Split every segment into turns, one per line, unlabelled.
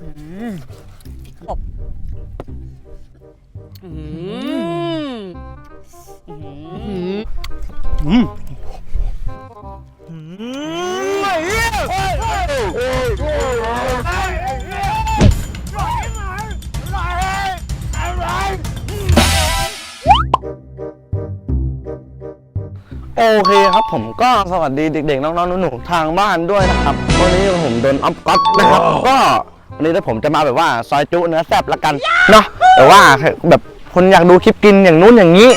โอเคครับผมก็สวัสดีเด็กๆน้องๆหนูๆทางบ้านด้วยนะครับ วันนี้ผมโดนอัพก๊อตนะครับ ก็ วันนี้ถ้าผมจะมาแบบว่าซอยจุเนื้อแซ่บละกันเนาะแต่ว่าแบบคนอยากดูคลิปกินอย่างนู้นอย่างนี้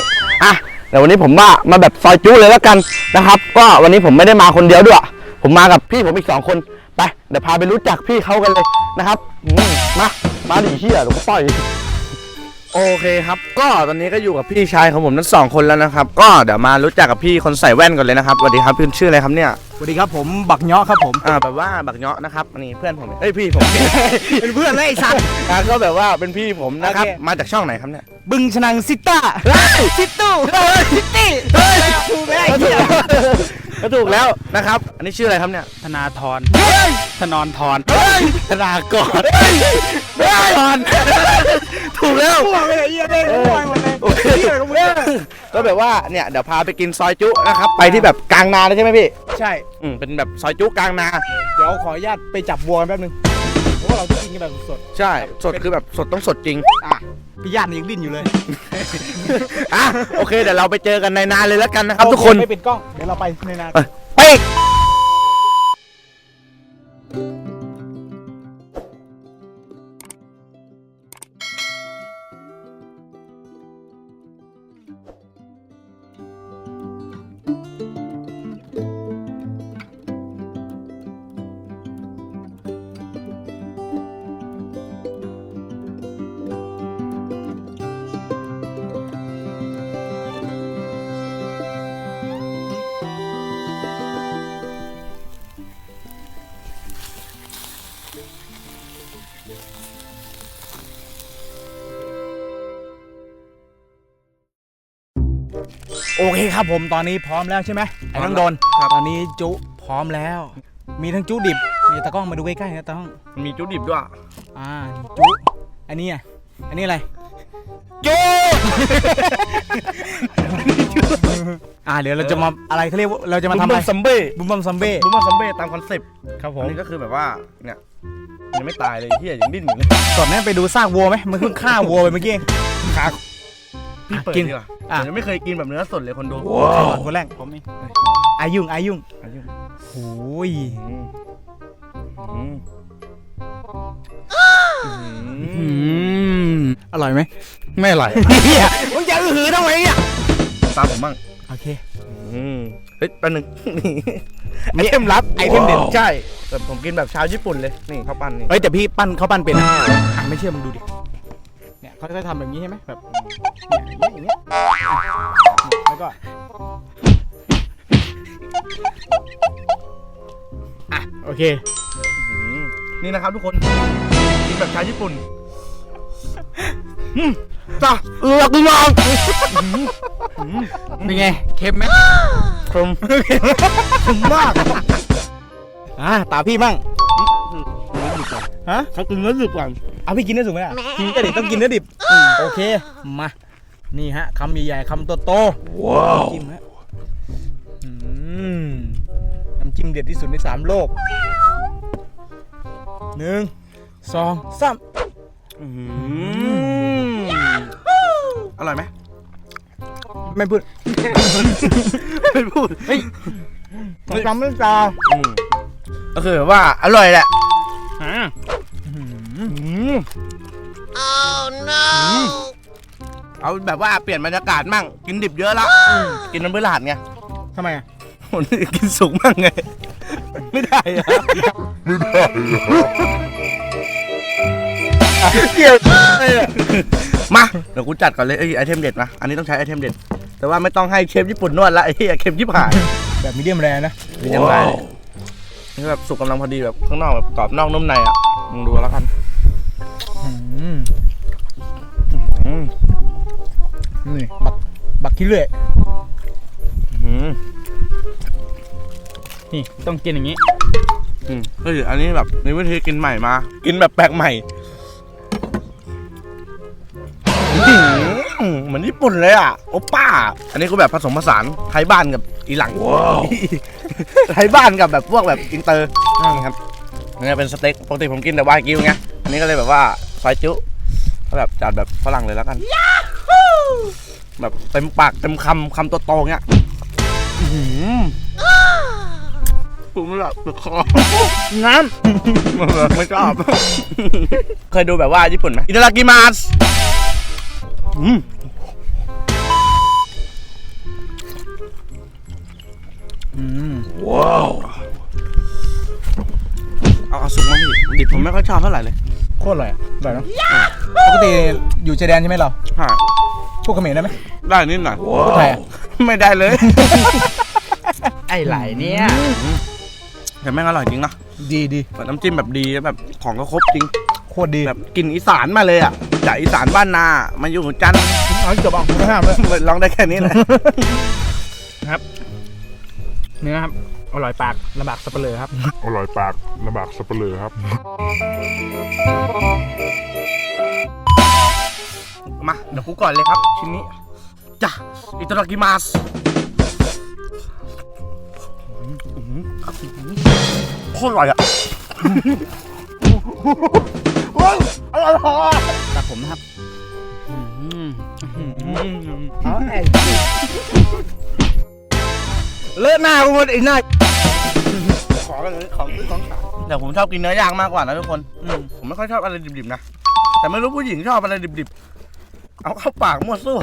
อะเดี๋ยววันนี้ผมว่ามาแบบซอยจุเลยละกันนะครับ ก็วันนี้ผมไม่ได้มาคนเดียวด้วย ผมมากับพี่ผมอีกสองคนไปเดี๋ยวพาไปรู้จักพี่เขากันเลยนะครับอืมมามาดิเฮียเดี๋ยวกูต่อย โอเคครับ ก็ตอนนี้ก็อยู่กับพี่ชายของผมทั้งสองคนแล้วนะครับ ก็เดี๋ยวมารู้จักกับพี่คนใส่แว่นก่อนเลยนะครับสวัสดีครับพี่ชื่ออะไรครับเนี่ย
สวัสดีครับผมบักเงาะครับผม
อ่าแบบว่าบักเนาะนะครับอันนี้เพื่อนผมเอ้ยพี่ผม
เป็นเพื่อนเลยไอ้สัตว์
อ่าก็แบบว่าเป็นพี่ผมนะครับ
โอเค
มาจากช่องไหนครับเนี่ย
บึงชนังซิต้าซิตู้ซิตี้ถูกไหมไอ้เหี้ย
ก็ถูกแล้วนะครับ อันนี้ชื่ออะไรครับเนี่ย
ธนาธรธนอนทร
ธนากรธน ถูกแล้ว
มั่วไปเลยเหี้ยเด้งมั่วหมดเลย
โอเค
เหี้ยกับมึงเนี่ย
ก็แบบว่าเนี่ยเดี๋ยวพาไปกินซอยจุนะครับไปที่แบบกลางนาเลยใช่ไหมพี่
ใช่
อืมเป็นแบบซอยจุกลางนา
เดี๋ยวขออนุญาตไปจับวัวกันแป๊บนึงเพราะว่าเราจะกินกันแบบสด
ใช่ สดคือแบบสดต้องสดจริง
ๆอะพี่ญาติยังดิ้นอยู่เลย
อะโอเคเดี๋ยวเราไปเจอกันในนาเลยแล้วกันนะครับทุกคน
ไม่ปิดกล้อง เดี๋ยวเราไปในนา
เอ้ยไป
โอเคครับผมตอนนี้พร้อมแล้วใช่ไหมไอ้น้องโดนตอนนี้จุพร้อมแล้ว มีทั้งจุดิบมีตะกล้องมาดูใกล้ๆนะตะกล้อง
มีจุดิบด้วย
อ่าจุอันนี้อะอันนี้อะไร
จุ
อ่าเดี๋ยวเราจะมาอะไรเขาเรียกว่าเราจะมาทำอะไร
ซัมเบ้
บุมบัมซัมเบ้
บุ้มซัมเบ้ตามคอนเซ็ปต์
ครับผ
อั
ม
นนี้ก็คือแบบว่าเนี่ยยังไม่ตายเลยเฮียยังดิ้นอยู่เลย
ก่อนหนั้านไปดูซากวัวไหมมันเพิ่งฆ่าวัวไปเมื่อกี้เอง
ขาพี่เปิด
กิน
ดีกว่า
อะ
ผมยังไม่เคยกินแบบเนื้อสดเลยคนดู
ใครก่อนคนแรกผมเองอายุ่งอายุ่ง
อายุ
โอ้ย
อืม อ
ร่อยไหม
ไม่อร่อย
เฮียมึงจะอื้อหือทำไมเนี่ย
ตามผมบ้าง
โอเค
อืมเฮ้ยแป๊บนึง
ไอเทมลับไอเทมเด็ด
ใช่แต่ผมกินแบบชาวญี่ปุ่นเลยนี่ข้าวปั้นนี่
เอ้ยแต่พี่ปั้นเขาปั้นเป็นนะอะไม่เชื่อมึงดูดิเนี่ยเขาจะทำแบบนี้ใช่ไหมแบบเนี่ยอย่างเงี้ยอย่างเงี้ยแล้วก็อะโอเค
อืมนี่นะครับทุกคนกินแบบชาวญี่ปุ่นอืม จ้าเออกูลอง
เป็นไงเค็มไหม
คม
ผมมากอะตาพี่มั่งฮะ
เขากินเนื้อดิบก่อน
เอาพี่กินเนื้อสุกไหมล่ะกินก็ดิต้องกินเนื้อดิบโอเคมานี่ฮะคำใหญ่ๆคำโตๆว้าวจิ้มฮะอืมน้ำจิ้มเด็ดที่สุดในสามโลกหนึ่งสองสาม
อืมอร่อยไหม
ไม่พูด
ไม่พูดเฮ้ย
ต้องจำไม่จา
อืมก็คือแบบว่าอร่อยแหละ
อ่า
อืมเอาแบบว่าเปลี่ยนบรรยากาศมั่ง กินดิบเยอะละกินน้ำเบื่อหลาดไง
ทำไมอะ
คนกินสุกมั่งไง ไม่ได้อะ
เกี่ยว
มาเดี๋ยวกูจัดก่อนเลยไอ้ยไอเทมเด็ดนะอันนี้ต้องใช้ไอเทมเด็ด แต่ว่าไม่ต้องให้เชฟญี่ปุ่นนวดละไอ้เหี้ยเค็มชิบหาย
แบบมีเดียมแรนะ
เป็นยังไงนี่แบบสุกกำลังพอดีแบบข้างนอกแบบกรอบนอกนุ่มในอะมึงดูแล้วกัน
อืม
อืม
นี่บักบักขี้เลื่อย
อืม
นี่ต้องกินอย่างนี้
อืมเฮ้ยอันนี้แบบมีวิธีกินใหม่มา กินแบบแปลกใหม่ เหมือนญี่ปุ่นเลยอะโอป้า อันนี้ก็แบบผสมผสานไทยบ้านกับอีหลังไทยบ้านกับแบบพวกแบบอินเตอร์นี่ครับนี่เป็นสเต็กปกติผมกินแต่วากิวไงอันนี้ก็เลยแบบว่าซอยจุก็แบบจัดแบบฝรั่งเลยแล้วกันแบบเต็มปากเต็มคำคำโตๆเงี้ยอื้อหือผมไม่หลับติดคอ
น้
ไม่ชอบเคยดูแบบว่าญี่ปุ่นไหมอิตาลีกิมาส อืมำ
อืม
เอาเอาสุกมาพี่ดิบผมไม่ค่อยชอบเท่าไหร่เลย
โคตรอร่อยอะอร่อยเนอะปกติอยู่ชายแดนใช่ไหมเรา
ฮะ
พูดเขมรได้ไหม
ได้นิดหน่อย
พูดไทยอะ
ไม่ได้เลย
ไอ้ไหลเนี่ย
แต่แม่งอร่อยจริงนะ
ดีดี
แบบน้ำจิ้มแบบดีแล้วแบบของก็ครบจริง
โคตรดี
แบบกลินอีสานมาเลยอะ จากอีสานบ้านนามาอยู่จันทร์
เอาจบเอาไม่ห้ามเลย
ลองได้แค่นี้เลย
เนื้อครับอร่อยปากลำบากสับเปลือครับ
อร่อยปากลำบากสับเปลือครับ
มาเดี๋ยวกูก่อนเลยครับ ชิ้นนี้จ้ะอิตาลีมาสโคตรอร่อยอะ
ตัก ผมนะครับ
เอาไอ้
เลอะหน้ากูหมดไอ้หน้า
ขอกันเลยของซื้อของขายแต่ผมชอบกินเนื้อย่างมากกว่านะทุกคนอืมผมไม่ค่อยชอบอะไรดิบๆนะ แต่ไม่รู้ผู้หญิงชอบอะไรดิบๆ เอาเข้าปากมั่วสู้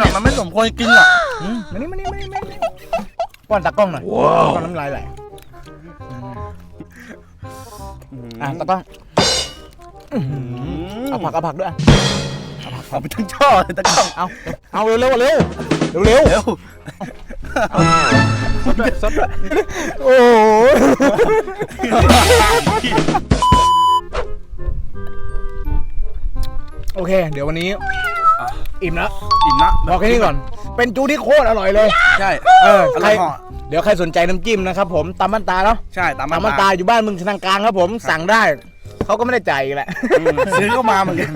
แบบมันไม่สมควรกินอะ
อืมมานี่มานี่มานี่มานี่ป้อนตากล้องหน่อยป้อนน้ำลายไหลอะตากล้อง เอาผักเอาผักด้วยอะ
เอาไปทั้งช่อเลยตะกล้อง
เอาเอาเร็วเร็วเร็วเร็วเร็ว
เร็ว
สดด้วยสดด้วยโอ้โอเค เดี๋ยววันนี้อิ่มแล้ว
อิ่มละ
บอกแค่นี้ก่อน เป็นจูที่โคตรอร่อยเลย
ใช่
เออ
อ
ใค
ร่
ร
อยเหาะ
เดี๋ยวใครสนใจน้ำจิ้มนะครับผมตำมันตาเนาะ
ใช่ตาม
ตำมันตาอยู่บ้านมึงชนางกลางครับผมสั่งได้ เขาก็ไม่ได้จ่ายอีกแหละ
อืมซื้อก็มาเหมือนกัน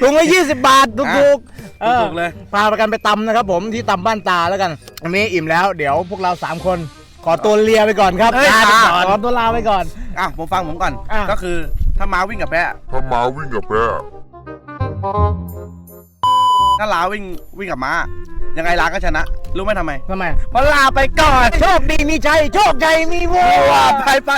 ถุงละยี่สิบบาทถูกๆออ
ถูกๆเลย
พาไปกันไปตำนะครับผมที่ตำบ้านตาแล้วกันอันนี้อิ่มแล้วเดี๋ยวพวกเราสามคนขอตัวเลียไปก่อนครับ
เฮ้ย
ลาไปก่อน
อะ
ขอตัวลาไปก่อน
อะผมฟังผมก่อน
อะ
ก็คือถ้าม้าวิ่งกับแพะ
ถ้าม้าวิ่งกับแพะ
ถ้าลาวิ่งวิ่งกับม้า ยังไงลาก็ชนะ รู้ไหมทำไม
ทำไม
เพราะลาไปก่อน
โชคดีมีชัยโชคใจมีโว
ว่าไปไป